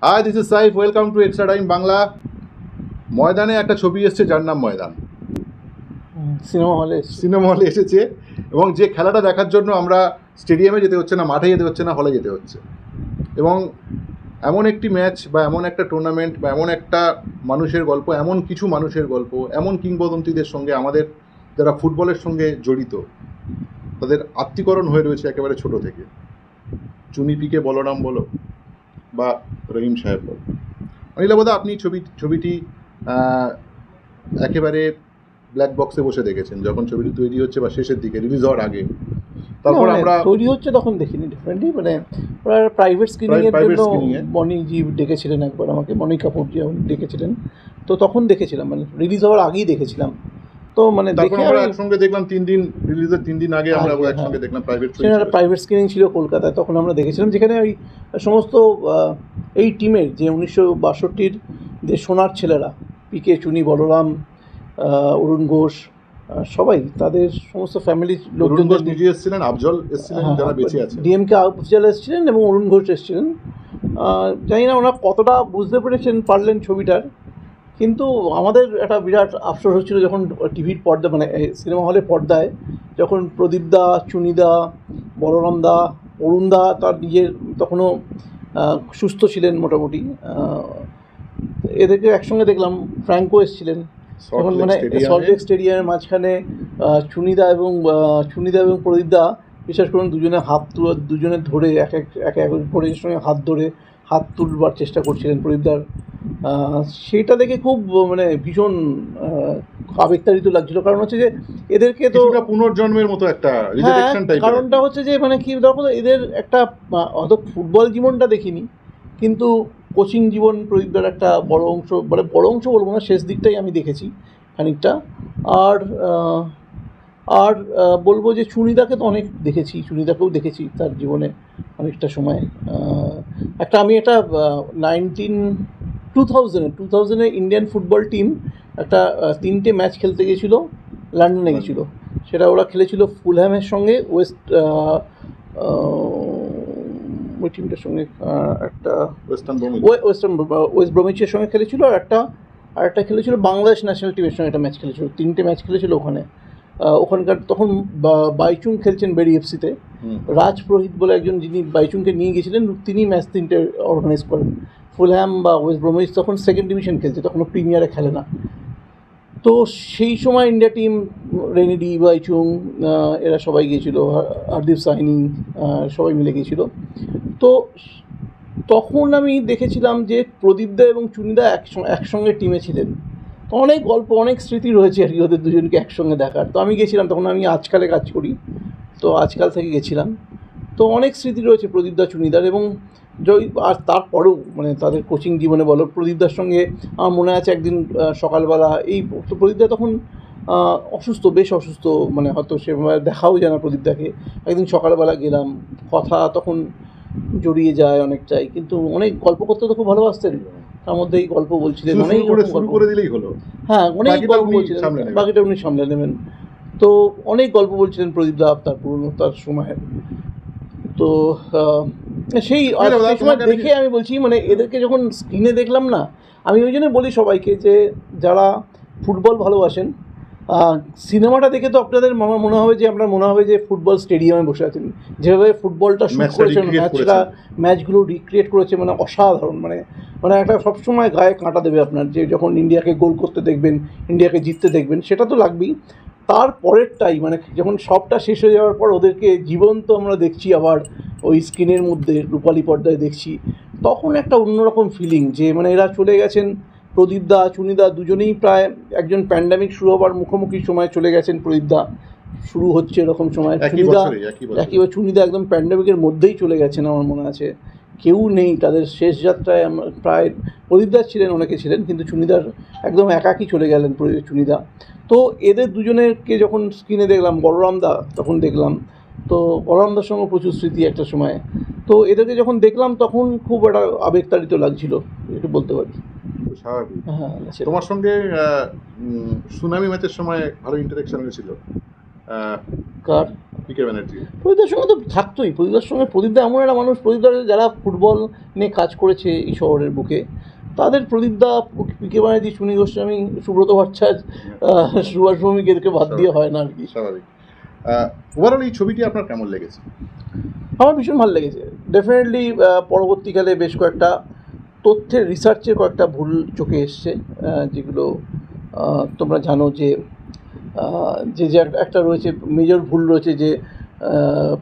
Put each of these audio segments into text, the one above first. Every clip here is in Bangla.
Hi this is Saif welcome to extra time Bangla ময়দানে একটা ছবি এসছে যার নাম ময়দান। সিনেমা হলে সিনেমা হলে এসেছে। এবং যে খেলাটা দেখার জন্য আমরা স্টেডিয়ামে যেতে হচ্ছে না মাঠে যেতে হচ্ছে না হলে যেতে হচ্ছে। এবং এমন একটি ম্যাচ বা এমন একটা টুর্নামেন্ট বা এমন একটা মানুষের গল্প এমন কিছু মানুষের গল্প এমন কিংবদন্তিদের সঙ্গে আমাদের যারা ফুটবলের সঙ্গে জড়িত তাদের আত্মীকরণ হয়ে রয়েছে একেবারে ছোট থেকে। চুনি পিকে বলরাম বলো। বা রহিম সাহেব বলো অনিলাবদা আপনি ছবি ছবিটি একেবারে ব্ল্যাক বক্সে বসে দেখেছেন যখন ছবিটি তৈরি হচ্ছে বা শেষের দিকে রিলিজ হওয়ার আগে। তারপর মানে আমরা তৈরি হচ্ছে তখন দেখিনি ডিফারেন্টলি মানে ওরা প্রাইভেট স্ক্রিনিং এর জন্য এ। মনিজি ডেকেছিলেন একবার আমাকে মনি কাপুর জি ডেকেছিলেন। তো তখন দেখেছিলাম মানে রিলিজ হওয়ার আগেই দেখেছিলাম। তো মানে দেখে আমরা একসঙ্গে দেখলাম তিন দিন রিলিজের তিন দিন আগে আমরা একসঙ্গে হ্যাঁ। দেখলাম প্রাইভেট সেখানে একটা প্রাইভেট স্ক্রিনিং ছিল কলকাতায় তখন আমরা দেখেছিলাম যেখানে ওই সমস্ত এই টিমের যে উনিশশো বাষট্টির যে সোনার ছেলেরা পিকে চুনি বলরাম অরুণ ঘোষ সবাই তাদের সমস্ত ঘোষ লোকজন নিজে এসেছিলেন আফজল এসেছিলেন হ্যাঁ, যারা বেঁচে আছে ডিএমকে আফজাল এসেছিলেন এবং অরুণ ঘোষ এসেছিলেন। জানি না ওনারা কতটা বুঝতে পেরেছেন পারলেন ছবিটার। কিন্তু আমাদের একটা বিরাট আফসোস হচ্ছিল যখন টিভির পর্দা মানে সিনেমা হলে পর্দায় যখন প্রদীপ দা চুনিদা বলরাম দা অরুণ দা তার নিজের তখনও সুস্থ ছিলেন মোটামুটি। এদেরকে একসঙ্গে দেখলাম ফ্র্যাঙ্কো এসেছিলেন। তখন মানে সল্টলেক স্টেডিয়ামের মাঝখানে চুনিদা এবং চুনিদা এবং প্রদীপদা বিশেষ করে দুজনে হাত তুলে দুজনে ধরে এক এক এক এক প্রদীপের সঙ্গে হাত ধরে হাত তুলবার চেষ্টা করছিলেন প্রদীপদার সেটা দেখে খুব মানে ভীষণ আহ, আবেগতাড়িত লাগছিল। কারণ হচ্ছে যে এদেরকে তো পুনর্জন্মের মতো একটা হ্যাঁ কারণটা হচ্ছে যে মানে কি দেখো এদের একটা অত ফুটবল জীবনটা দেখিনি কিন্তু কোচিং জীবন প্রদীপদার একটা বড় অংশ মানে বড় অংশ বলব না শেষ দিকটাই আমি দেখেছি খানিকটা। আর আর বলব যে চুনিদাকে তো অনেক দেখেছি চুনিদাকেও দেখেছি তার জীবনে অনেকটা সময়। একটা আমি একটা নাইনটিন টু থাউজেন্ডে টু থাউজেন্ডে ইন্ডিয়ান ফুটবল টিম একটা তিনটে ম্যাচ খেলতে গেছিল লন্ডনে গেছিল। সেটা ওরা খেলেছিল ফুলহ্যামের সঙ্গে ওয়েস্ট ওই টিমটার সঙ্গে একটা ওয়েস্টার্ন ওয়েস্টার্ন ওয়েস্ট ব্রমিচের সঙ্গে খেলেছিল আর একটা আর একটা খেলেছিল বাংলাদেশ ন্যাশনাল টিমের সঙ্গে একটা ম্যাচ খেলেছিল তিনটে ম্যাচ খেলেছিল ওখানে। ওখানকার তখন বাইচুং খেলছেন বেরি এফসিতে রাজ পুরোহিত বলে একজন যিনি বাইচুংকে নিয়ে গেছিলেন তিনি ম্যাচ তিনটে অর্গানাইজ করেন। ফুলহ্যাম বা ওয়েস্ট ব্রমিচ তখন সেকেন্ড ডিভিশন খেলছে তখন প্রিমিয়ারে খেলে না। তো সেই সময় ইন্ডিয়া টিম রেনিডি বাইচুং আহ, এরা সবাই গিয়েছিল হরদীপ সাইনি সবাই মিলে গিয়েছিল। তো তখন আমি দেখেছিলাম যে প্রদীপদা এবং চুনিদা একসঙ্গে একসঙ্গে টিমে ছিলেন। তো অনেক গল্প অনেক স্মৃতি রয়েছে আর কি ওদের দুজনকে একসঙ্গে দেখার। তো আমি গেছিলাম তখন আমি আজকালে কাজ করি। তো আজকাল থেকে গেছিলাম। তো অনেক স্মৃতি রয়েছে প্রদীপদা চুনিদার এবং জয় আর তারপরেও মানে তাদের কোচিং জীবনে বলো প্রদীপদার সঙ্গে আমার মনে আছে একদিন সকালবেলা এই তো প্রদীপদা তখন অসুস্থ বেশ অসুস্থ মানে হয়তো সে দেখাও যায় না প্রদীপদাকে। একদিন সকালবেলা গেলাম কথা তখন জড়িয়ে যায় অনেকটাই কিন্তু অনেক গল্প করতে তো খুব ভালোবাসতেন। তার মধ্যে এই গল্প বলছিলেন অনেক করে শুরু করে দিলেই হলো। হ্যাঁ অনেক গল্প বলছিলেন। বাকিটা উনি সামলে নেবেন। তো অনেক গল্প বলছিলেন প্রদীপ দা তার পুরনো তার সময়ের। তো সেই সময় দেখে আমি বলছি মানে এদেরকে যখন স্ক্রিনে দেখলাম না আমি ওই জন্য বলি সবাইকে যে যারা ফুটবল ভালোবাসেন সিনেমাটা দেখে তো আপনাদের আমার মনে হবে যে আপনার মনে হবে যে ফুটবল স্টেডিয়ামে বসে আছেন। যেভাবে ফুটবলটা শুট করেছেন ম্যাচটা ম্যাচগুলো রিক্রিয়েট করেছে মানে অসাধারণ মানে মানে একটা সবসময় গায়ে কাঁটা দেবে আপনার যে যখন ইন্ডিয়াকে গোল করতে দেখবেন ইন্ডিয়াকে জিততে দেখবেন সেটা তো লাগবেই। তার পরেরটাই মানে যখন সবটা শেষ হয়ে যাওয়ার পর ওদেরকে জীবন্ত আমরা দেখছি আবার ওই স্ক্রিনের মধ্যে রূপালী পর্দায় দেখছি তখন একটা অন্যরকম ফিলিং যে মানে এরা চলে গেছেন প্রদীপদা চুনিদা দুজনেই প্রায় একজন প্যান্ডামিক শুরু হবার মুখোমুখি সময় চলে গেছেন প্রদীপদা শুরু হচ্ছে এরকম সময়। চুনিদা বছরে একই বছরে একেবারে চুনিদা একদম প্যান্ডামিকের মধ্যেই চলে গেছেন আমার মনে আছে। কেউ নেই তাদের শেষ যাত্রায় আমরা প্রায় প্রদীপদার ছিলেন অনেকে ছিলেন কিন্তু চুনিদার একদম একাকি চলে গেলেন চুনিদা তো এদের দুজনেরকে যখন স্ক্রিনে দেখলাম বলরামদা তখন দেখলাম তো বলরামদার সঙ্গে প্রচুর স্মৃতি একটা সময়। তো এদেরকে যখন দেখলাম তখন খুব একটা আবেগতাড়িত লাগছিল একটু বলতে পারি? স্বাভাবিক। হ্যাঁ সেটা- তোমার সঙ্গে সুনামি ম্যাচের সময় ভালো ইন্টারাকশন হয়েছিল। কার? পিকে ব্যানার্জি প্রদীপদার সঙ্গে তো থাকতোই। প্রদীপদার সঙ্গে প্রদীপদা এমন একটা মানুষ। প্রদীপদার যারা ফুটবল নিয়ে কাজ করেছে এই শহরের বুকে তাদের প্রদীপদা পিকে ব্যানার্জি সুনীল গোস্বামী সুব্রত ভট্টাচার্য সুভাষ ভৌমিক এদেরকে বাদ দিয়ে হয় না আর কি। স্বাভাবিক। ওভারঅল এই ছবিটি আপনার কেমন লেগেছে? আমার ভীষণ ভালো লেগেছে। ডেফিনেটলি পরবর্তীকালে বেশ কয়েকটা তথ্যের রিসার্চের কয়েকটা ভুল চোখে এসছে যেগুলো তোমরা জানো যে যে যে একটা রয়েছে মেজর ভুল রয়েছে যে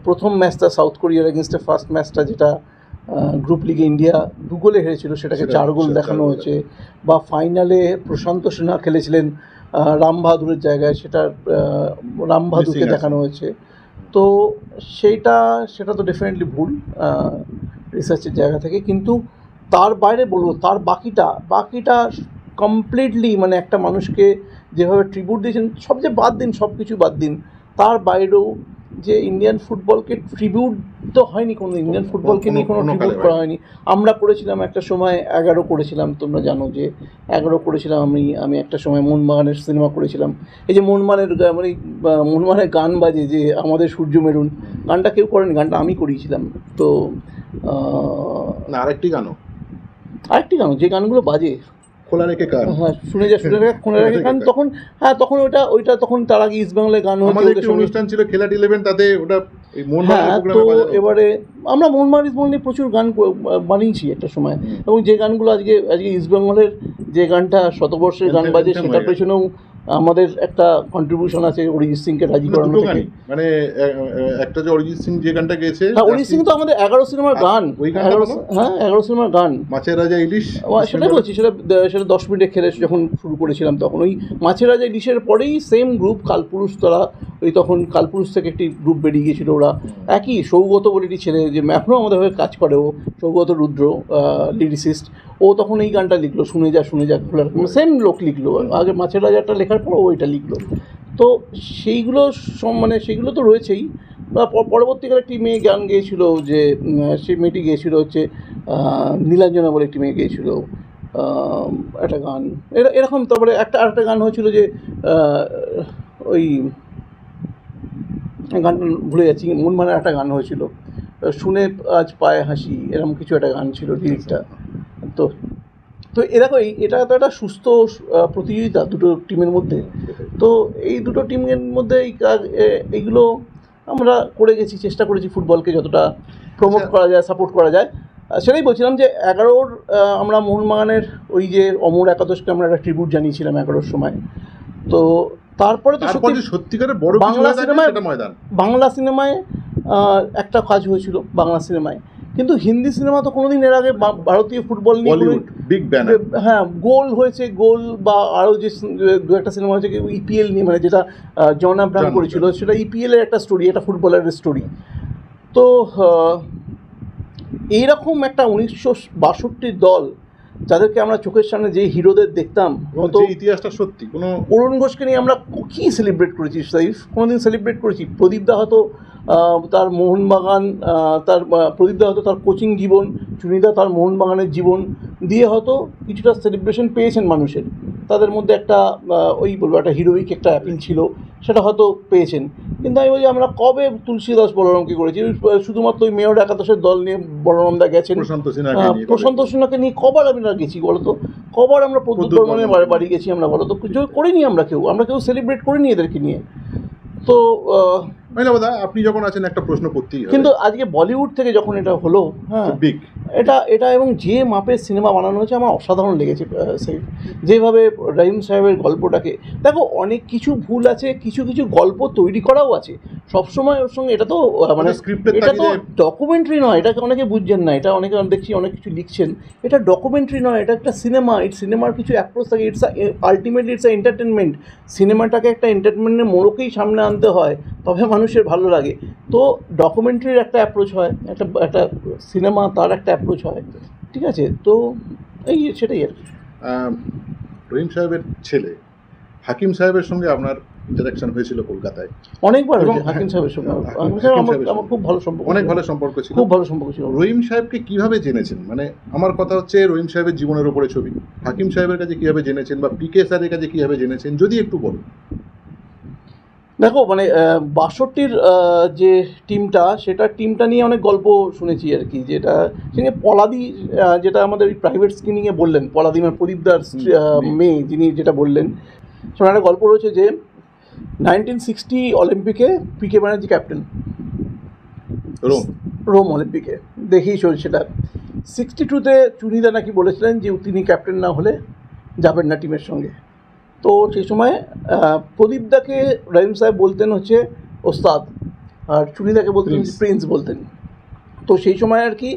প্রথম ম্যাচটা সাউথ কোরিয়ার এগেনস্টে ফার্স্ট ম্যাচটা যেটা গ্রুপ লিগে ইন্ডিয়া দু গোলে হেরেছিল সেটাকে সেটা- চার গোল দেখানো হয়েছে। বা ফাইনালে প্রশান্ত সিনহা খেলেছিলেন আহ, রাম বাহাদুরের জায়গায় সেটা আহ, রাম বাহাদুরকে দেখানো হয়েছে। তো সেইটা সেটা তো ডেফিনেটলি ভুল রিসার্চের জায়গা থেকে। কিন্তু তার বাইরে বলব তার বাকিটা বাকিটা কমপ্লিটলি মানে একটা মানুষকে যেভাবে ট্রিবিউট দিয়েছেন সবচেয়ে বাদ দিন সব কিছু বাদ দিন তার বাইরেও যে ইন্ডিয়ান ফুটবলকে ট্রিবিউট তো হয়নি কোনো ইন্ডিয়ান ফুটবলকে নিয়ে কোনো ট্রিবিউট করা হয়নি। আমরা করেছিলাম একটা সময় এগারো করেছিলাম তোমরা জানো যে এগারো করেছিলাম আমি আমি একটা সময় মোহনবাগানের সিনেমা করেছিলাম। এই যে মোহনবাগানের মানে বা মোহনবাগানের গান বাজে যে আমাদের সূর্য মেরুন গানটা কেউ করেনি গানটা আমি করিয়েছিলাম। তো না আরেকটি গানও। আরেকটি গান যে গানগুলো বাজে। খোলা রেখে কান হ্যাঁ শুনে যা শুনে রাখা শুনে রাখা গান তখন হ্যাঁ তখন ওইটা ওইটা তখন তার আগে ইস্ট বাংলায় গান হয়েছে আমাদের একটি অনুষ্ঠান ছিল খেলাট ইলেভেন তাতে ওটা হ্যাঁ তো এবারে আমরা মোহনবাগান ইস্ট বেঙ্গল নিয়ে প্রচুর গান বানিয়েছি একটা সময়। এবং যে গানগুলো আজকে আজকে ইস্ট বেঙ্গলের যে গানটা শতবর্ষের গান বাজে সেটার পেছনেও আমাদের একটা কন্ট্রিবিউশন আছে অরিজিৎ সিংকে রাজি করানো থেকে। মানে একটা যে অরিজিৎ সিং যে গানটা গেয়েছে হ্যাঁ অরিজিৎ সিং তো আমাদের এগারো সিনেমার গান। ওই গান হ্যাঁ এগারো সিনেমার গান। মাছের রাজা ইলিশ? সেটাই বলছি সেটা সেটা দশ মিনিটে খেলে যখন শুরু করেছিলাম তখন। ওই মাছের রাজা ইলিশের পরেই সেম গ্রুপ কালপুরুষ তারা ওই তখন কালপুরুষ থেকে একটি গ্রুপ বেরিয়ে গিয়েছিল ওরা। একই সৌগত বলে একটি ছেলে যে এখনও আমাদের হয়ে কাজ করে ও সৌগত রুদ্র লিরিসিস্ট। ও তখন এই গানটা লিখলো শুনে যা শুনে যা সেম লোক লিখলো। আগে মাছের রাজাটা লেখার পর ও ওইটা লিখলো। তো সেইগুলো মানে সেগুলো তো রয়েছেই। বা পরবর্তীকালে একটি মেয়ে গান গেয়েছিল যে সেই মেয়েটি গেয়েছিল হচ্ছে নীলাঞ্জনা বলে একটি মেয়ে গেয়েছিল একটা গান। এরকম তারপরে একটা আরেকটা গান হয়েছিল যে ওই গানটা ভুলে যাচ্ছি মন মানে একটা গান হয়েছিল। শুনে আজ পায়ে হাসি এরকম কিছু একটা গান ছিল লিরিকটা তো তো এরকমই এটা তো একটা সুস্থ প্রতিযোগিতা দুটো টিমের মধ্যে। তো এই দুটো টিমের মধ্যে এই কাজ- এইগুলো আমরা করে গেছি চেষ্টা করেছি ফুটবলকে যতটা প্রমোট আচ্ছা। করা যায় সাপোর্ট করা যায়। সেটাই বলছিলাম যে এগারোর আমরা মোহনবাগানের ওই যে অমর একাদশকে আমরা একটা ট্রিবিউট জানিয়েছিলাম এগারোর সময়। তো তারপরে তো তারপর সত্যি যে সত্যিকারের বড় বাংলা সিনেমায়- ময়দান। বাংলা সিনেমায় একটা কাজ হয়েছিল বাংলা সিনেমায়। কিন্তু হিন্দি সিনেমা তো কোনোদিন এর আগে ভারতীয় ফুটবল নিয়ে বিগ হ্যাঁ গোল হয়েছে গোল বা আরও যে দু একটা সিনেমা হয়েছে ইপিএল নিয়ে মানে যেটা জন আব্রাহাম করেছিল সেটা ইপিএল এর একটা স্টোরি একটা ফুটবলারের স্টোরি তো এইরকম একটা উনিশশো বাষট্টির দল যাদেরকে আমরা চোখের সামনে যে হিরোদের দেখতাম ইতিহাসটা সত্যি কোনো অরুণ ঘোষকে নিয়ে আমরা কী সেলিব্রেট করেছি সাইফ? কোনোদিন সেলিব্রেট করেছি? প্রদীপ দা হয়তো তার মোহনবাগান তার প্রদীপদা হয়তো তার কোচিং জীবন চুনিদা তার মোহনবাগানের জীবন দিয়ে হয়তো কিছুটা সেলিব্রেশন পেয়েছেন মানুষের। তাদের মধ্যে একটা ওই বলব একটা হিরোইক একটা অ্যাপিল ছিল সেটা হয়তো পেয়েছেন। কিন্তু আমি বলি আমরা কবে তুলসীদাস বলরামকে করেছি? শুধুমাত্র ওই মেয়র একাদশের দল নিয়ে বলরামদা গেছেন। প্রশান্ত সিনহাকে নিয়ে প্রশান্ত সিনহাকে নিয়ে কবার আমরা গেছি বলো তো কবার আমরা প্রদ্যুৎ বর্মনের বাড়ি- গেছি আমরা বলো তো কিছু করিনি আমরা কেউ। আমরা কেউ সেলিব্রেট করিনি এদেরকে নিয়ে। তো আহ, দাদা আপনি যখন আছেন একটা প্রশ্ন করতেই কিন্তু আজকে বলিউড থেকে যখন এটা হলো হ্যাঁ। বিগ এটা এটা এবং যে মাপের সিনেমা বানানো হয়েছে আমার অসাধারণ লেগেছে সেই। যেভাবে রহিম সাহেবের গল্পটাকে দেখো অনেক কিছু ভুল আছে কিছু কিছু গল্প তৈরি করাও আছে। সবসময় ওর সঙ্গে এটা তো মানে স্ক্রিপ্টের এটা তো ডকুমেন্টারি নয় এটাকে অনেকে বুঝছেন না এটা অনেকে দেখছি অনেক কিছু লিখছেন। এটা ডকুমেন্টারি নয় এটা একটা সিনেমা এই সিনেমার কিছু অ্যাপ্রোচ থাকে ইটস আলটিমেটলি ইটস এন্টারটেনমেন্ট সিনেমাটাকে একটা এন্টারটেনমেন্টের মোড়কেই সামনে আনতে হয় তবে মানুষের ভালো লাগে। তো ডকুমেন্টারির একটা অ্যাপ্রোচ হয় একটা একটা সিনেমা তার একটা অ্যাপ্রোচ হয় ঠিক আছে? তো এই সেটাই আর রহিম সাহেবের ছেলে হাকিম সাহেবের সঙ্গে আপনার ইন্টারাকশন হয়েছিল কলকাতায়? অনেকবার এবং- হয়েছে হাকিম সাহেবের সঙ্গে। হাকিম- হাকিম সাহেব আমার। খুব ভালো সম্পর্ক অনেক ভালো সম্পর্ক ছিল। খুব ভালো সম্পর্ক ছিল। রহিম সাহেবকে কীভাবে জেনেছেন? মানে আমার কথা হচ্ছে রহিম সাহেবের জীবনের উপরে ছবি। হাকিম সাহেবের কাছে কীভাবে জেনেছেন বা পিকে স্যারের কাছে কীভাবে জেনেছেন? যদি একটু বলুন। দেখো মানে বাষট্টির যে টিমটা সেটা টিমটা নিয়ে অনেক গল্প শুনেছি আর কি যেটা সঙ্গে পলাদি যেটা আমাদের ওই প্রাইভেট স্ক্রিনিংয়ে বললেন পলাদি মানে প্রদীপদার। মেয়ে যিনি যেটা বললেন। সেখানে একটা গল্প রয়েছে যে নাইনটিন সিক্সটি অলিম্পিকে P K Banerjee captain Rome. Rome অলিম্পিকে দেখেই সেটা। সিক্সটি টুতে চুনিদা নাকি বলেছিলেন যে তিনি ক্যাপ্টেন না হলে যাবেন না টিমের সঙ্গে। তো সেই সময় প্রদীপদাকে রহিম সাহেব বলতেন হচ্ছে ওস্তাদ আর চুনিদাকে বলতেন প্রিন্স। বলতেন। তো সেই সময় আর কি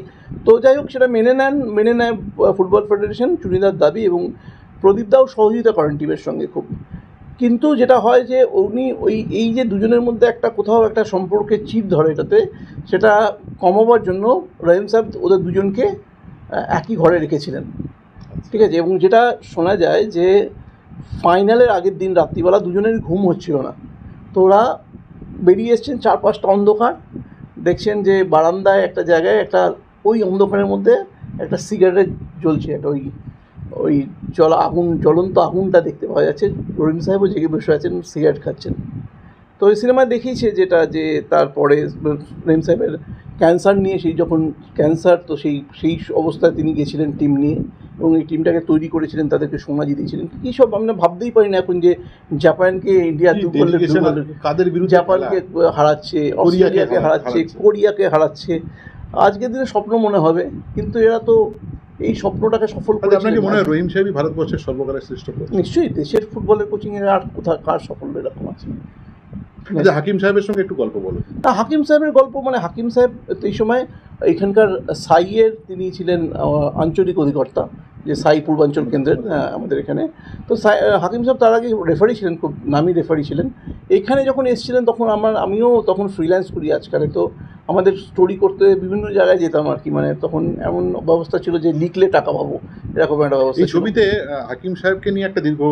তো যাই হোক সেটা মেনে নেন মেনে নেয় ফুটবল ফেডারেশন চুনিদার দাবি এবং প্রদীপদাও সহযোগিতা করেন টিমের সঙ্গে খুব। কিন্তু যেটা হয় যে উনি ওই এই যে দুজনের মধ্যে একটা কোথাও একটা সম্পর্কে চিপ ধরে এটাতে সেটা কমাবার জন্য রহিম সাহেব ওদের দুজনকে একই ঘরে রেখেছিলেন। ঠিক আছে? এবং যেটা শোনা যায় যে ফাইনালের আগের দিন রাত্রিবেলা দুজনের ঘুম হচ্ছিল না। তো ওরা বেরিয়ে এসছেন চার পাঁচটা অন্ধকার। দেখছেন যে বারান্দায় একটা জায়গায় একটা, ওই অন্ধকারের মধ্যে একটা সিগারেট জ্বলছে। একটা ওই ওই জল আগুন, জ্বলন্ত আগুনটা দেখতে পাওয়া যাচ্ছে। রহিম সাহেবও জেগে বসে আছেন, সিগারেট খাচ্ছেন। তো ওই সিনেমায় দেখিয়েছে যেটা, যে তারপরে রহিম সাহেবের ক্যান্সার নিয়ে সেই যখন ক্যান্সার তো সেই সেই অবস্থায় তিনি গেছিলেন টিম নিয়ে এবং এই টিমটাকে তৈরি করেছিলেন তাদেরকে সোনা জিতিয়েছিলেন কী সব আমরা ভাবতেই পারি না এখন যে জাপানকে ইন্ডিয়া কাদের বিরুদ্ধে জাপানকে হারাচ্ছে অস্ট্রেলিয়াকে হারাচ্ছে। কোরিয়াকে হারাচ্ছে। আজকের দিনে স্বপ্ন মনে হবে কিন্তু এরা তো এই স্বপ্নটাকে সফল করে আপনার কি মনে হয় রহিম সাহেবই ভারতবর্ষের সর্বকালের শ্রেষ্ঠ নিশ্চয়ই দেশের ফুটবলের কোচিংয়ের আর কোথা কার সাফল্য এরকম আছে? আচ্ছা হাকিম সাহেবের সঙ্গে একটু গল্প বলো। না হাকিম সাহেবের গল্প মানে হাকিম সাহেব এই সময় এখানকার সাইয়ের তিনি ছিলেন আঞ্চলিক অধিকর্তা যে সাই পূর্বাঞ্চল কেন্দ্রের আমাদের এখানে। তো সাই হাকিম সাহেব তার আগে রেফারি ছিলেন খুব নামি রেফারি ছিলেন। এখানে যখন এসেছিলেন তখন আমার আমিও তখন ফ্রিল্যান্স করি আজকালে। তো আমাদের স্টোরি করতে বিভিন্ন জায়গায় যেতাম আর কি মানে তখন এমন ব্যবস্থা ছিল যে লিখলে টাকা পাবো এরকম একটা ব্যবস্থা ছবিতে হাকিম সাহেবকে নিয়ে একটা দীর্ঘ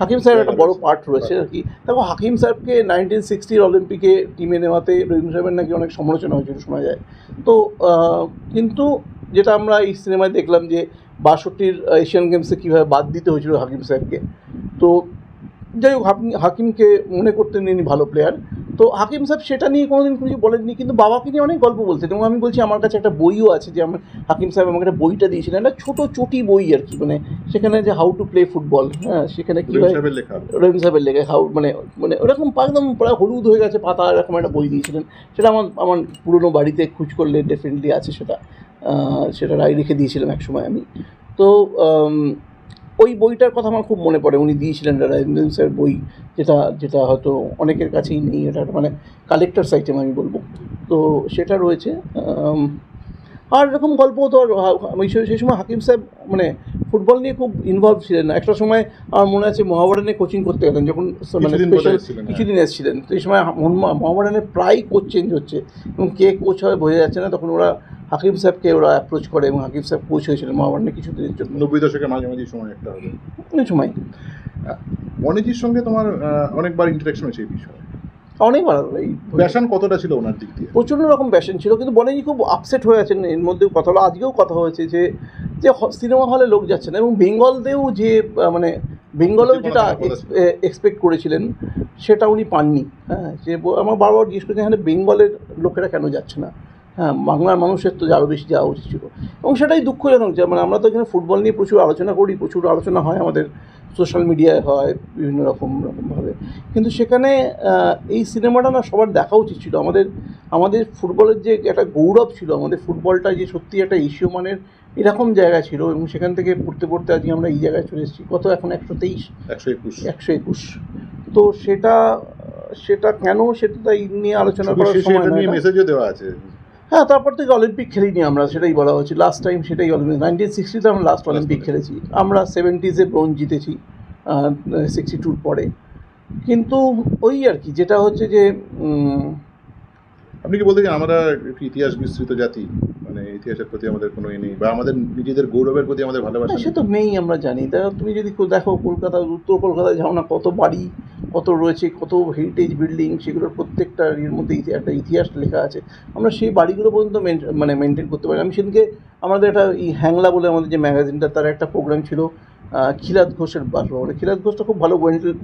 হাকিম সাহেবের একটা বড় পার্ট রয়েছে আর কি। দেখো হাকিম সাহেবকে নাইনটিন সিক্সটির অলিম্পিকে টিমে নেওয়াতে রবীন্দ্র সাহেবের নাকি অনেক সমালোচনা হয়েছিল শোনা যায়। তো কিন্তু যেটা আমরা এই সিনেমায় দেখলাম যে বাষট্টির এশিয়ান গেমসে কীভাবে বাদ দিতে হয়েছিল হাকিম সাহেবকে। তো যাই হোক হাকিম হাকিমকে মনে করতেন ইনি ভালো প্লেয়ার তো হাকিম সাহেব সেটা নিয়ে কোনোদিন কিছু বলেননি কিন্তু বাবাকে নিয়ে অনেক গল্প বলতেন এবং আমি বলছি আমার কাছে একটা বইও আছে যে আমার হাকিম সাহেব আমাকে একটা বইটা দিয়েছিলেন একটা ছোটো চটি বই আর কি মানে সেখানে যে হাউ টু প্লে ফুটবল হ্যাঁ সেখানে সাহেবের লেখা রহিম সাহেবের লেগে হাউ মানে মানে ওরকম একদম প্রায় হলুদ হয়ে গেছে পাতা এরকম একটা বই দিয়েছিলেন। সেটা আমার আমার পুরনো বাড়িতে খোঁজ করলে ডেফিনেটলি আছে সেটা সেটা রাই রেখে দিয়েছিলাম এক সময় আমি। তো ওই বইটার কথা আমার খুব মনে পড়ে। উনি দিয়েছিলেন রাজেন্দ্রের বই, যেটা যেটা হয়তো অনেকের কাছেই নেই। এটা মানে কালেক্টার্স আইটেম আমি বলব। তো সেটা রয়েছে আর এরকম গল্প তো আর সেই সময় হাকিম সাহেব মানে ফুটবল নিয়ে খুব ইনভলভ ছিলেন না। একটা সময় আমার মনে আছে মহাবারানে কোচিং করতে গেলেন যখন মানে কিছুদিন স্পেশাল হ্যাঁ। কিছুদিন এসেছিলেন। তো এই সময় হা- মহা- মহাবারানে প্রায় কোচ চেঞ্জ হচ্ছে এবং কে কোচ হয় বোঝা যাচ্ছে না। তখন ওরা হাকিম সাহেবকে ওরা অ্যাপ্রোচ করে এবং হাকিম সাহেব কোচ হয়েছিলেন মহাবারানে কিছুদিনের জন্য। নব্বই দশকের মাঝামাঝি সময় একটা হবে। সময়। মনিজির সঙ্গে তোমার অনেকবার ইন্টারাকশন হয়েছে এই বিষয়ে? অনেক ভালো এই প্যাশন কতটা ছিল ওনার দিক দিয়ে? প্রচণ্ড রকম প্যাশন ছিল কিন্তু বনেজি খুব আপসেট হয়ে আছেন। এর মধ্যেও কথা হলো আজকেও কথা হয়েছে যে যে সিনেমা হলে লোক যাচ্ছে না। এবং বেঙ্গলতেও যে মানে বেঙ্গলেও যেটা এক্সপেক্ট করেছিলেন সেটা উনি পাননি। হ্যাঁ যে আমার বারবার জিজ্ঞেস করছেন এখানে বেঙ্গলের লোকেরা কেন যাচ্ছে না? হ্যাঁ বাংলার মানুষের তো আরও বেশি যাওয়া উচিত ছিল। এবং সেটাই দুঃখজনক যে মানে আমরা তো এখানে ফুটবল নিয়ে প্রচুর আলোচনা করি প্রচুর আলোচনা হয় আমাদের সোশ্যাল মিডিয়ায় হয় বিভিন্ন রকম রকমভাবে। কিন্তু সেখানে এই সিনেমাটা না সবার দেখা উচিত ছিল। আমাদের আমাদের ফুটবলের যে একটা গৌরব ছিল আমাদের ফুটবলটা যে সত্যি একটা এশীয় মানের এরকম জায়গা ছিল এবং সেখান থেকে পড়তে পড়তে আজকে আমরা এই জায়গায় চলে এসেছি। কত? এখন একশো তেইশ। একশো একুশ। একশো একুশ। তো সেটা সেটা কেন? সেটা তাই নিয়ে আলোচনা করার সময় নয় মেসেজও দেওয়া আছে। হ্যাঁ তারপর থেকে অলিম্পিক খেলিনি আমরা সেটাই বলা হচ্ছে লাস্ট টাইম সেটাই অলিম্পিক নাইনটিন সিক্সটিতে আমরা লাস্ট অলিম্পিক খেলেছি। আমরা সেভেন্টিজে ব্রোঞ্জ জিতেছি সিক্সটি টুর পরে। কিন্তু ওই আর কি যেটা হচ্ছে যে আপনি কি বলতে চান আমরা একটু ইতিহাস বিস্তৃত জাতি? মানে ইতিহাসের প্রতি আমাদের কোনো ইয়ে নেই বা আমাদের নিজেদের গৌরবের প্রতি আমাদের ভালোবাসা সে তো নেই আমরা জানি। তা তুমি যদি দেখো কলকাতা উত্তর কলকাতায় যাও না কত বাড়ি কত রয়েছে কত হেরিটেজ বিল্ডিং সেগুলোর প্রত্যেকটা এর মধ্যে একটা ইতিহাস লেখা আছে। আমরা সেই বাড়িগুলো পর্যন্ত মানে মেনটেন করতে পারি আমি সেদিনকে আমাদের একটা এই হ্যাংলা বলে আমাদের যে ম্যাগাজিনটা তার একটা প্রোগ্রাম ছিল। খিলাদ ঘোষের বাসভবনে। খিলাদ ঘোষটা খুব ভালো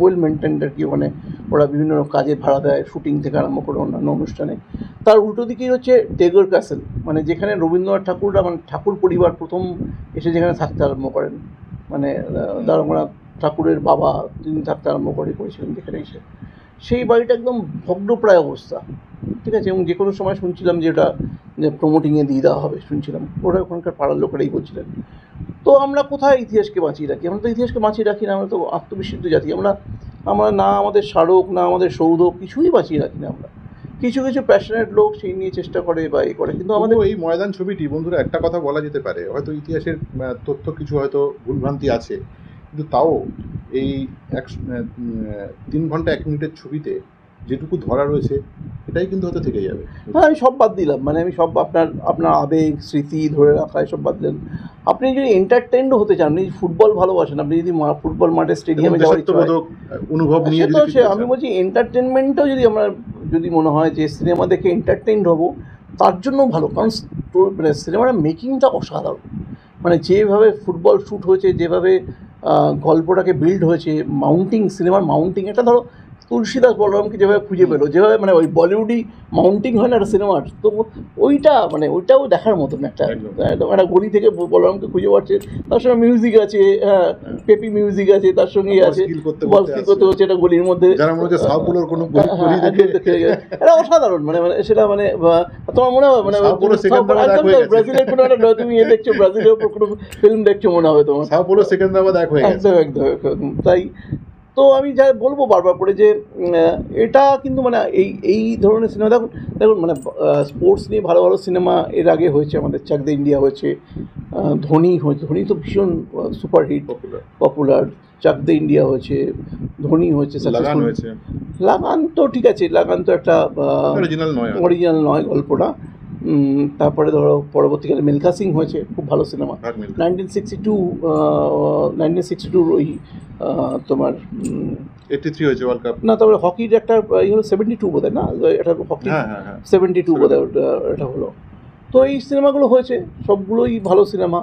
ওয়েল মেনটেন্ড আর কি মানে ওরা বিভিন্ন কাজে ভাড়া দেয় শুটিং থেকে আরম্ভ করে অন্যান্য অনুষ্ঠানে। তার উল্টো দিকেই হচ্ছে টেগর ক্যাসেল মানে যেখানে রবীন্দ্রনাথ ঠাকুররা মানে ঠাকুর পরিবার প্রথম এসে যেখানে থাকতে আরম্ভ করেন। মানে দারঙ্গনাথ ঠাকুরের বাবা তিনি থাকতে আরম্ভ করে করেছিলেন যেখানে এসে। সেই বাড়িটা একদম ভগ্নপ্রায় অবস্থা। ঠিক আছে? এবং যে কোনো সময় শুনছিলাম যে ওটা, যে প্রমোটিংয়ে দিয়ে দেওয়া হবে, শুনছিলাম। ওরা ওখানকার পাড়ার লোকেরাই বলছিলেন। তো আমরা কোথায় ইতিহাসকে বাঁচিয়ে রাখি? আমরা তো ইতিহাসকে বাঁচিয়ে রাখি না, আমরা তো আত্মবিশুদ্ধ জাতি। আমরা আমরা না আমাদের স্মারক, না আমাদের সৌধ, কিছুই বাঁচিয়ে রাখি না আমরা। কিছু কিছু প্যাশনেট লোক সেই নিয়ে চেষ্টা করে বা এ করে। কিন্তু আমাদের এই ময়দান ছবিটি, বন্ধুরা, একটা কথা বলা যেতে পারে। হয়তো ইতিহাসের তথ্য কিছু হয়তো ভুলভ্রান্তি আছে। কিন্তু তাও এই এক তিন ঘণ্টা এক মিনিটের ছবিতে যেটুকু ধরা রয়েছে এটাই কিন্তু হয়তো থেকে যাবে। হ্যাঁ আমি সব বাদ দিলাম। মানে আমি সব আপনার আপনার আবেগ স্মৃতি ধরে রাখা এসব বাদ দিলেন। আপনি যদি এন্টারটেনড হতে চান আপনি যদি ফুটবল ভালোবাসেন আপনি যদি ফুটবল মাঠে স্টেডিয়ামে যাওয়ার অনুভব নিয়ে তো সে আমি বলছি এন্টারটেনমেন্টটাও যদি আমরা যদি মনে হয় যে সিনেমা দেখে এন্টারটেইনড হব তার জন্য ভালো। কারণ মানে সিনেমার মেকিংটা অসাধারণ। মানে যেভাবে ফুটবল শ্যুট হয়েছে যেভাবে গল্পটাকে বিল্ড হয়েছে মাউন্টিং সিনেমার মাউন্টিং এটা ধরো তুলসীদাস বলরামকে যেভাবে খুঁজে পেল যেভাবে মানে ওই বলিউডি মাউন্টিং হয় না একটা সিনেমার তো ওইটা মানে ওইটাও দেখার মতন একটা একটা গলি থেকে বলরামকে খুঁজে পাচ্ছে তার সঙ্গে মিউজিক আছে হ্যাঁ পেপি মিউজিক আছে তার সঙ্গে আছে বল করতে হচ্ছে এটা গলির মধ্যে হ্যাঁ। এটা অসাধারণ মানে মানে সেটা মানে তোমার মনে হয় মানে হয়ে। ব্রাজিলের কোনো একটা তুমি ইয়ে দেখছ ব্রাজিলের উপর কোনো ফিল্ম দেখছ মনে হবে তোমার। সেকেন্দ্রাবাদ এক হয়ে একদম একদম। তাই তো আমি যা বলব বারবার করে যে এটা কিন্তু মানে এই এই ধরনের সিনেমা দেখুন দেখুন মানে স্পোর্টস নিয়ে ভালো ভালো সিনেমা এর আগে হয়েছে আমাদের চাক দে ইন্ডিয়া হয়েছে ধোনি হয়েছে ধোনি তো ভীষণ সুপারহিট। পপুলার চাক দে ইন্ডিয়া হয়েছে ধোনি হয়েছে লাগান হয়েছে। লাগান তো ঠিক আছে লাগান তো একটা অরিজিনাল নয়। অরিজিনাল নয় গল্পটা তারপরে ধরো পরবর্তীকালে মিলখা সিং হয়েছে খুব ভালো cinema. Nineteen sixty two nineteen sixty টুর ওই তোমার এইটি থ্রি হয়েছে ওয়ার্ল্ড কাপ না তারপরে হকির একটা ইয়ে হলো সেভেন্টি টু বোধ না? এটা হকি সেভেন্টি টু বোধ হয় এটা হলো। তো এই সিনেমাগুলো হয়েছে সবগুলোই ভালো সিনেমা।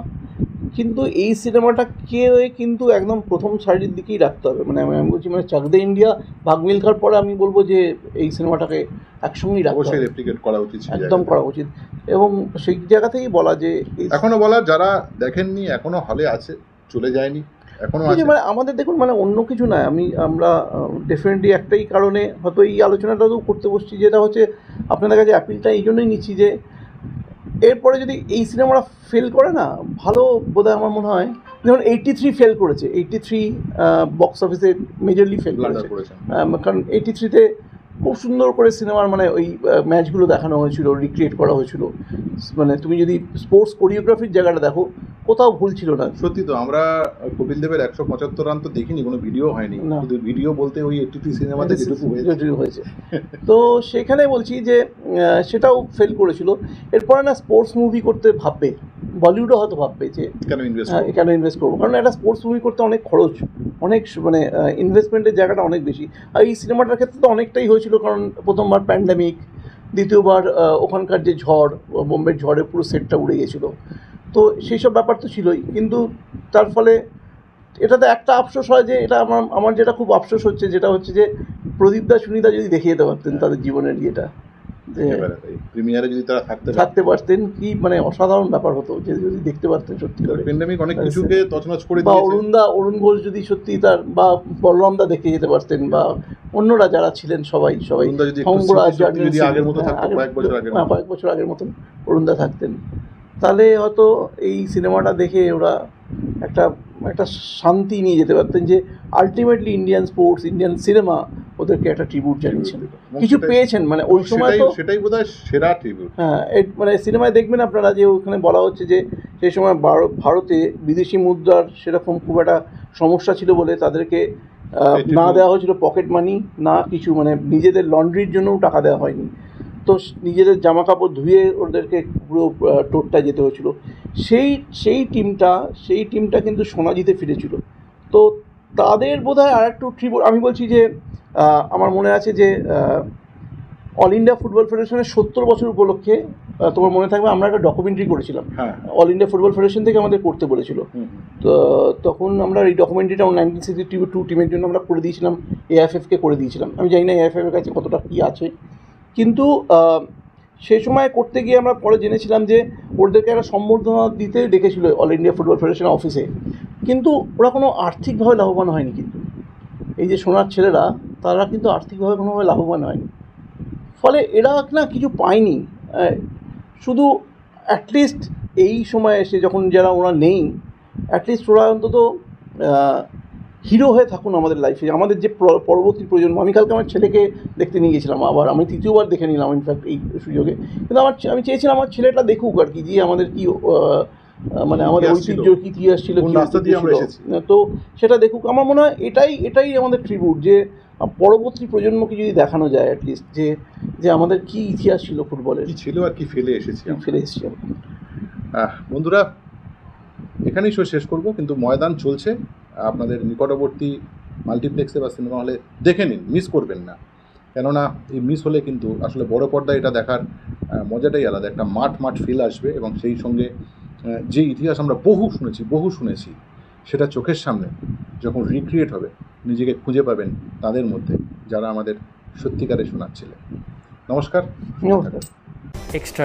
কিন্তু এই সিনেমাটাকে কিন্তু একদম প্রথম সারির দিকেই রাখতে হবে। মানে আমি আমি বলছি মানে চাকদে ইন্ডিয়া ভাগ মিলখার পরে আমি বলব যে এই সিনেমাটাকে একসঙ্গেই রাখতে অবশ্যই হবে। রেপ্লিকেট করা উচিত একদম করা উচিত। এবং সেই জায়গা থেকেই বলা যে এখনও বলা যারা দেখেননি এখনও হলে আছে চলে যায়নি এখনও আছে। মানে আমাদের দেখুন মানে অন্য কিছু নয়। আমি আমরা ডেফিনেটলি একটাই কারণে হয়তো এই আলোচনাটা তো করতে বসছি যেটা হচ্ছে আপনাদের কাছে অ্যাপিলটা এই জন্যই নিচ্ছি যে এরপরে যদি এই সিনেমাটা ফেল করে না ভালো বোধহয় আমার মনে হয় যেমন এইটি থ্রি ফেল করেছে এইটি থ্রি বক্স অফিসে মেজরলি ফেল করেছে। কারণ এইটি থ্রিতে খুব সুন্দর করে সিনেমার মানে ওই ম্যাচগুলো দেখানো হয়েছিল রিক্রিয়েট করা হয়েছিল। মানে তুমি যদি স্পোর্টস কোরিওগ্রাফির জায়গাটা দেখো কোথাও ভুল ছিল না। সত্যি তো আমরা কপিল দেবের একশো পঁচাত্তর রান তো দেখিনি কোনো ভিডিও হয়নি। শুধু ভিডিও বলতে ওই থ্রি সিনেমাতে যেটুকু হয়েছে। তো সেখানে বলছি যে সেটাও ফেল করেছিল। এরপরে না স্পোর্টস মুভি করতে ভাববে। বলিউডও হয়তো ভাববে যে কেন ইনভেস্ট করব? কারণ একটা স্পোর্টস মুভি করতে অনেক খরচ। অনেক মানে ইনভেস্টমেন্টের জায়গাটা অনেক বেশি। আর এই সিনেমাটার ক্ষেত্রে তো অনেকটাই হয়েছিল, কারণ প্রথমবার প্যান্ডামিক দ্বিতীয়বার ওখানকার যে ঝড় বোম্বের ঝড়ে পুরো সেটটা উড়ে গেছিল। তো সেই সব ব্যাপার তো ছিলই, কিন্তু তার ফলে এটাতে একটা আফসোস হয় যে, এটা আমার আমার যেটা খুব আফসোস হচ্ছে, যেটা হচ্ছে যে, প্রদীপ দা সুনিদা যদি দেখিয়ে যেতে পারতেন তাদের জীবনের ইয়েটা। প্রিমিয়ারে যদি তারা থাকতে থাকতে পারতেন কি মানে অসাধারণ ব্যাপার হতো যে যদি দেখতে পারতেন সত্যি করে। পেন্ডেমিক অনেক কিছুকে তছনছ করে বা অরুণদা অরুণ ঘোষ যদি সত্যি তার বা বলরামদা দেখে যেতে পারতেন বা অন্যরা যারা ছিলেন সবাই সবাই যদি আগের মতো হ্যাঁ, কয়েক বছর আগের হ্যাঁ, মতো। কয়েক বছর আগের মতন অরুণদা থাকতেন। তাহলে হয়তো এই সিনেমাটা দেখে ওরা একটা একটা শান্তি নিয়ে যেতে পারতেন যে ultimately Indian sports Indian cinema ওদেরকে একটা ট্রিবিউট জানিয়েছেন কিছু পেয়েছেন মানে ওই সময় তো সেটাই বোধহয় সেরা ট্রিবিউট হ্যাঁ মানে সিনেমায় দেখবেন আপনারা যে ওখানে বলা হচ্ছে যে সেই সময় ভার- ভারতে বিদেশি মুদ্রার সেরকম খুব একটা সমস্যা ছিল বলে তাদেরকে না দেওয়া হয়েছিল পকেট মানি না কিছু মানে নিজেদের লন্ড্রির জন্যও টাকা দেওয়া হয়নি। তো নিজেদের জামা কাপড় ধুয়ে ওদেরকে পুরো টোরটা যেতে হয়েছিল। সেই সেই টিমটা সেই টিমটা কিন্তু সোনা জিতে ফিরেছিল। তো তাদের বোধহয় আর একটু ট্রিবিউট আমি বলছি যে আমার মনে আছে যে অল ইন্ডিয়া ফুটবল ফেডারেশনের সত্তর বছর উপলক্ষে তোমার মনে থাকবে আমরা একটা ডকুমেন্টারি করেছিলাম। হ্যাঁ। অল ইন্ডিয়া ফুটবল ফেডারেশন থেকে আমাদের করতে বলেছিল। তো তখন আমরা এই ডকুমেন্টারিটা নাইনটিন সিক্সটি টু টিমের জন্য আমরা করে দিয়েছিলাম এএফএফকে করে দিয়েছিলাম। আমি জানি না এএফএফ এর কাছে কতটা কী আছে। কিন্তু সেই সময় করতে গিয়ে আমরা পরে জেনেছিলাম যে ওদেরকে একটা সম্বর্ধনা দিতে ডেকেছিল অল ইন্ডিয়া ফুটবল ফেডারেশন অফিসে কিন্তু ওরা কোনো আর্থিকভাবে লাভবান হয়নি কিন্তু। এই যে সোনার ছেলেরা, তারা কিন্তু আর্থিকভাবে কোনোভাবে লাভবান হয়নি। ফলে এরা না কিছু পায়নি। শুধু অ্যাটলিস্ট এই সময় এসে যখন যারা ওরা নেই অ্যাটলিস্ট ওরা অন্তত হিরো হয়ে থাকুন আমাদের লাইফে আমাদের যে পরবর্তী প্রজন্ম আমি কালকে আমার ছেলেকে দেখতে নিয়ে গেছিলাম আবার আমি তৃতীয়বার দেখে নিলাম ইনফ্যাক্ট এই সুযোগে। কিন্তু আমার আমি চেয়েছিলাম আমার ছেলেটা দেখুক আর কি যে আমাদের কি মানে আমাদের ঐতিহ্য কি ইতিহাস ছিল। তো সেটা দেখুক। আমার মনে হয় এটাই এটাই আমাদের ট্রিবিউট যে পরবর্তী প্রজন্মকে যদি দেখানো যায় অ্যাটলিস্ট যে যে আমাদের কি ইতিহাস ছিল ফুটবলের। কি ছিল আর কি ফেলে এসেছি। ফিরে এসেছি বন্ধুরা এখানেই শো শেষ করব কিন্তু ময়দান চলছে। আপনাদের নিকটবর্তী মাল্টিপ্লেক্সে বা সিনেমা হলে দেখে নিন মিস করবেন না। কেননা এই মিস হলে কিন্তু আসলে বড় পর্দায় এটা দেখার মজাটাই আলাদা একটা মাঠ মাঠ ফিল আসবে এবং সেই সঙ্গে যে ইতিহাস আমরা বহু শুনেছি বহু শুনেছি সেটা চোখের সামনে যখন রিক্রিয়েট হবে নিজেকে খুঁজে পাবেন তাদের মধ্যে যারা আমাদের সত্যিকারে শোনাচ্ছিলেন। নমস্কার। নমস্কার। extra